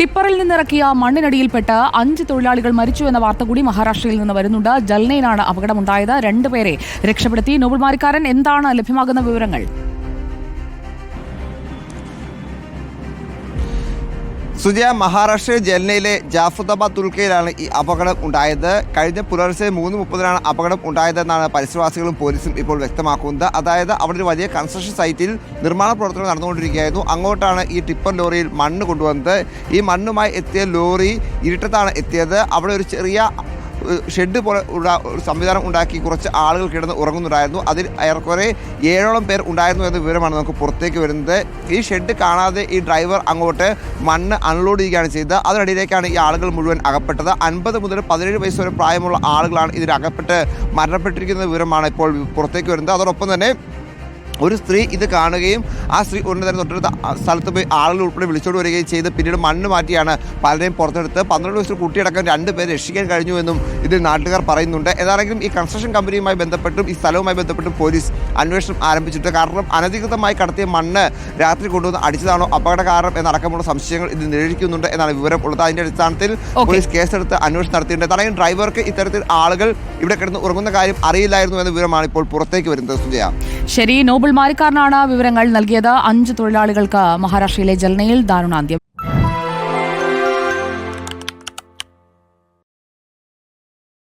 ടിപ്പറിൽ നിന്നിറക്കിയ മണ്ണിനടിയിൽപ്പെട്ട് അഞ്ച് തൊഴിലാളികൾ മരിച്ചു എന്ന വാർത്ത കൂടി മഹാരാഷ്ട്രയിൽ നിന്ന് വരുന്നുണ്ട്. ജൽനയിലാണ് അപകടമുണ്ടായത്. രണ്ടുപേരെ രക്ഷപ്പെടുത്തി. നോബൽ മാരിക്കാരൻ എന്താണ് ലഭ്യമാകുന്ന വിവരങ്ങൾ? സുജയ മഹാരാഷ്ട്രയിലെ ജൽനയിലെ ജാഫുദാബാദ് തുൽക്കയിലാണ് ഈ അപകടം ഉണ്ടായത്. കഴിഞ്ഞ പുലർച്ചെ മൂന്ന് മുപ്പതിനാണ് അപകടം ഉണ്ടായതെന്നാണ് പരിസരവാസികളും പോലീസും ഇപ്പോൾ വ്യക്തമാക്കുന്നത്. അതായത് അവിടെ ഒരു വലിയ കൺസ്ട്രക്ഷൻ സൈറ്റിൽ നിർമ്മാണ പ്രവർത്തനം നടന്നുകൊണ്ടിരിക്കുകയായിരുന്നു. അങ്ങോട്ടാണ് ഈ ടിപ്പർ ലോറിയിൽ മണ്ണ് കൊണ്ടുവന്നത്. ഈ മണ്ണുമായി എത്തിയ ലോറി ഇരുട്ടത്താണ് എത്തിയത്. അവിടെ ഒരു ചെറിയ ഷെഡ് പോലെ ഒരു സംവിധാനം ഉണ്ടാക്കി കുറച്ച് ആളുകൾ കിടന്ന് ഉറങ്ങുന്നുണ്ടായിരുന്നു. അതിൽ ഏറെക്കുറെ ഏഴോളം പേർ ഉണ്ടായിരുന്നു എന്ന വിവരമാണ് നമുക്ക് പുറത്തേക്ക് വരുന്നത്. ഈ ഷെഡ് കാണാതെ ഈ ഡ്രൈവർ അങ്ങോട്ട് മണ്ണ് അൺലോഡ് ചെയ്യുകയാണ് ചെയ്തത്. അതിനിടയിലേക്കാണ് ഈ ആളുകൾ മുഴുവൻ അകപ്പെട്ടത്. അൻപത് മുതൽ പതിനേഴ് വയസ്സ് വരെ പ്രായമുള്ള ആളുകളാണ് ഇതിൽ അകപ്പെട്ട് മരണപ്പെട്ടിരിക്കുന്ന വിവരമാണ് ഇപ്പോൾ പുറത്തേക്ക് വരുന്നത്. അതോടൊപ്പം തന്നെ ഒരു സ്ത്രീ ഇത് കാണുകയും ആ സ്ത്രീ ഉടനെ തന്നെ തൊട്ടടുത്ത സ്ഥലത്ത് പോയി ആളുകൾ ഉൾപ്പെടെ വിളിച്ചോട് വരികയും ചെയ്ത് പിന്നീട് മണ്ണ് മാറ്റിയാണ് പലരെയും പുറത്തെടുത്ത്. പന്ത്രണ്ട് വയസ്സിൽ കുട്ടിയടക്കം രണ്ട് പേരെ രക്ഷിക്കാൻ കഴിഞ്ഞു എന്നും ഇതിൽ നാട്ടുകാർ പറയുന്നുണ്ട്. ഏതാണെങ്കിലും ഈ കൺസ്ട്രക്ഷൻ കമ്പനിയുമായി ബന്ധപ്പെട്ടും ഈ സ്ഥലവുമായി ബന്ധപ്പെട്ടും പോലീസ് അന്വേഷണം ആരംഭിച്ചിട്ടുണ്ട്. കാരണം അനധികൃതമായി കടത്തിയ മണ്ണ് രാത്രി കൊണ്ടുവന്ന് അടിച്ചതാണോ അപകട കാരണം എന്നടക്കമുള്ള സംശയങ്ങൾ ഇത് നിരീക്ഷിക്കുന്നുണ്ട് എന്നാണ് വിവരം ഉള്ളത്. അതിന്റെ അടിസ്ഥാനത്തിൽ പോലീസ് കേസെടുത്ത് അന്വേഷണം നടത്തിയിട്ടുണ്ട്. അതായത് ഡ്രൈവർക്ക് ഇത്തരത്തിൽ ആളുകൾ ഇവിടെ കിടന്ന് ഉറങ്ങുന്ന കാര്യം അറിയില്ലായിരുന്നു എന്ന വിവരമാണ് ഇപ്പോൾ പുറത്തേക്ക് വരുന്നത്. സുജയ. ശരി നോബൽ മാരിക്കാരനാണ് വിവരങ്ങൾ നൽകിയത്. അഞ്ച് തൊഴിലാളികൾക്ക് മഹാരാഷ്ട്രയിലെ ജൽനയിൽ ദാരുണാന്ത്യം.